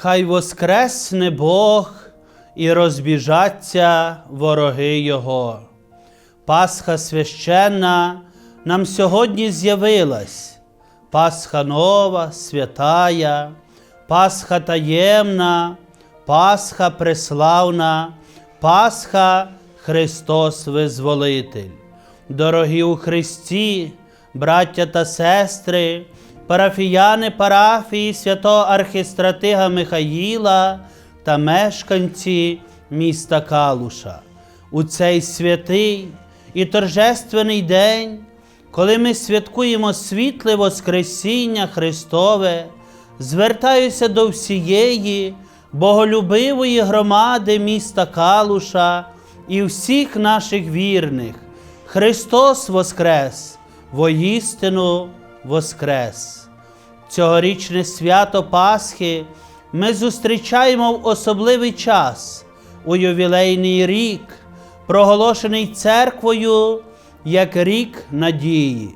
Хай воскресне Бог і розбіжаться вороги Його. Пасха священна нам сьогодні з'явилась. Пасха нова, святая, Пасха таємна, Пасха преславна, Пасха Христос Визволитель. Дорогі у Христі, браття та сестри, парафіяни парафії святого архістратига Михаїла та мешканці міста Калуша. У цей святий і торжественний день, коли ми святкуємо світле Воскресіння Христове, звертаюся до всієї боголюбивої громади міста Калуша і всіх наших вірних. Христос Воскрес, воістину Воскрес! Цьогорічне свято Пасхи ми зустрічаємо в особливий час у ювілейний рік, проголошений церквою як рік надії.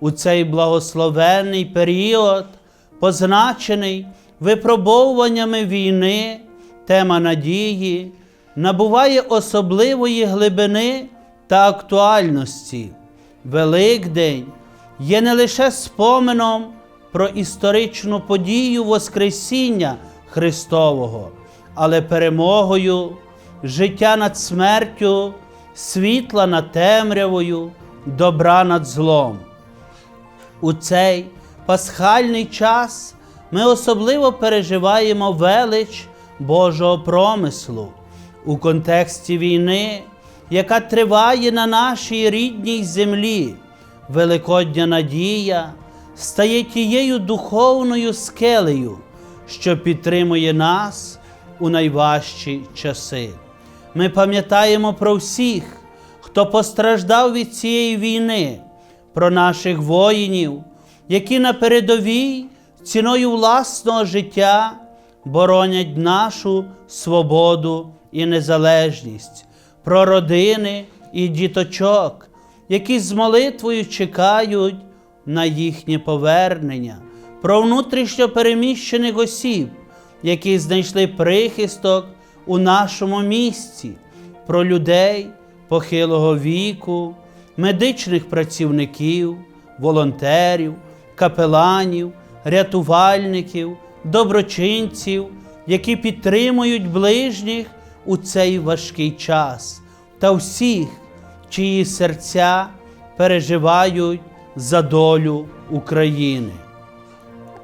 У цей благословенний період, позначений випробовуваннями війни, тема надії набуває особливої глибини та актуальності. Великдень є не лише споменом про історичну подію Воскресіння Христового, але перемогою життя над смертю, світла над темрявою, добра над злом. У цей пасхальний час ми особливо переживаємо велич Божого промислу у контексті війни, яка триває на нашій рідній землі. Великодня надія стає тією духовною скелею, що підтримує нас у найважчі часи. Ми пам'ятаємо про всіх, хто постраждав від цієї війни, про наших воїнів, які на передовій ціною власного життя боронять нашу свободу і незалежність, про родини і діточок, які з молитвою чекають на їхнє повернення, про внутрішньо переміщених осіб, які знайшли прихисток у нашому місті, про людей похилого віку, медичних працівників, волонтерів, капеланів, рятувальників, доброчинців, які підтримують ближніх у цей важкий час, та всіх, чиї серця переживають за долю України.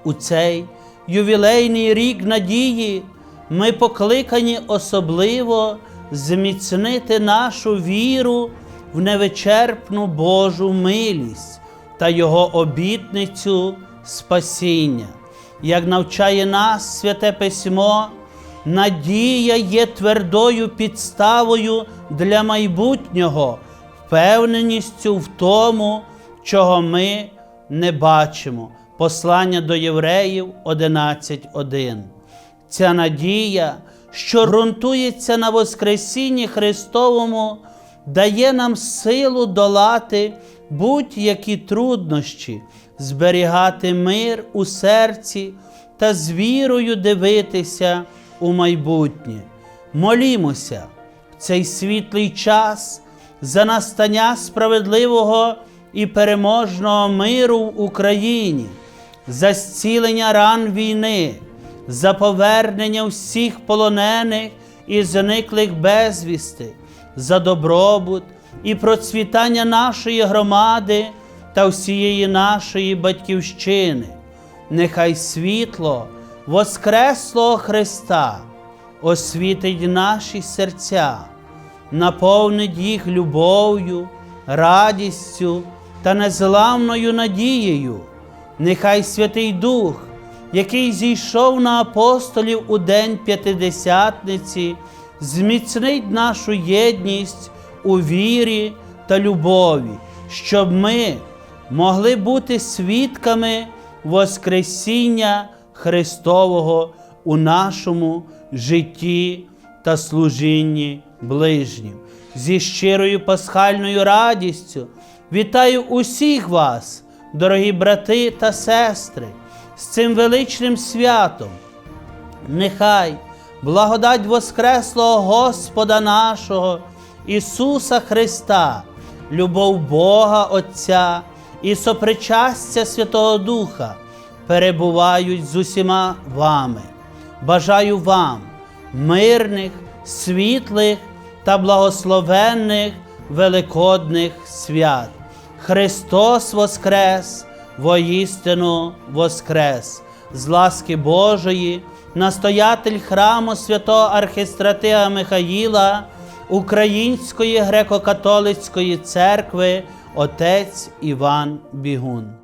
У цей ювілейний рік надії ми покликані особливо зміцнити нашу віру в невичерпну Божу милість та Його обітницю спасіння. Як навчає нас Святе Письмо, надія є твердою підставою для майбутнього, впевненістю в тому, чого ми не бачимо. Послання до євреїв 11.1. Ця надія, що ґрунтується на Воскресінні Христовому, дає нам силу долати будь-які труднощі, зберігати мир у серці та з вірою дивитися у майбутнє. Молімося в цей світлий час за настання справедливого і переможного миру в Україні, за зцілення ран війни, за повернення всіх полонених і зниклих безвісти, за добробут і процвітання нашої громади та всієї нашої батьківщини. Нехай світло Воскреслого Христа освітить наші серця, наповнить їх любов'ю, радістю та незламною надією. Нехай Святий Дух, який зійшов на апостолів у день П'ятидесятниці, зміцнить нашу єдність у вірі та любові, щоб ми могли бути свідками Воскресіння Христового у нашому житті та служінні ближнім. Зі щирою пасхальною радістю вітаю усіх вас, дорогі брати та сестри, з цим величним святом, Нехай благодать Воскреслого Господа нашого Ісуса Христа, любов Бога Отця і сопричастя Святого Духа перебувають з усіма вами. Бажаю вам мирних, світлих та благословенних великодних свят. Христос Воскрес! воістину воскрес, з ласки Божої, настоятель храму святого архістратига Михаїла, Української греко-католицької церкви, отець Іван Бігун.